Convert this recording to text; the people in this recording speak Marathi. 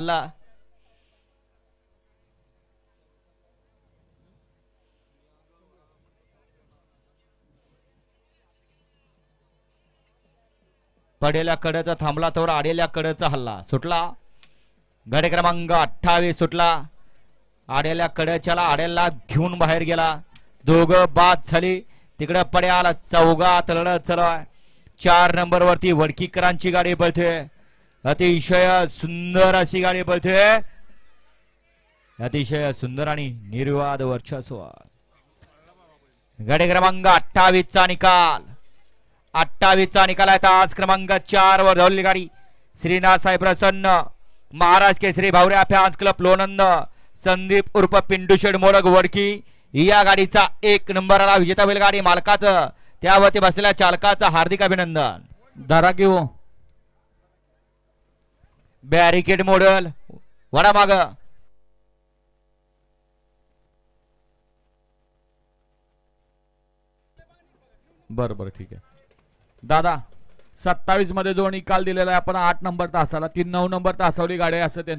ला. पडेल्या कड्याचा थांबला तर आडेल्या कडेचा हल्ला. सुटला? गडे क्रमांक अठ्ठावीस सुटला. आडेल्या कड्याच्याला आडेला घेऊन बाहेर गेला. दोघं बाद झाली. तिकडं पड्याला चौघात लढत चालू आहे. चार नंबर वरती वडकीकरांची गाडी पळते. अतिशय सुंदर अशी गाडी पळते अतिशय सुंदर आणि निर्वाद वर्चस्व. गाडी क्रमांक अठ्ठावीस चा निकाल. अठ्ठावीस चा निकाल आहे आज क्रमांक चार वर धावलेली गाडी. श्रीनाथ साहेब प्रसन्न. महाराज केसरी भावऱ्या फॅन्स क्लब लोणंद. संदीप उर्फ पिंडूशेड मोडक वडकी. या गाडीचा एक नंबर आला विजेता होईल गाडी मालकाचं. त्यावरती बसलेल्या चालकाचं हार्दिक अभिनंदन. धरा घेऊ बॅरिकेड मॉडल. वडा माग. बर बर ठीक आहे. दादा सत्तावीसमध्ये जो निकाल दिलेला आहे. आपण आठ नंबर तासाला तीन नऊ नंबर तासावली गाडी असं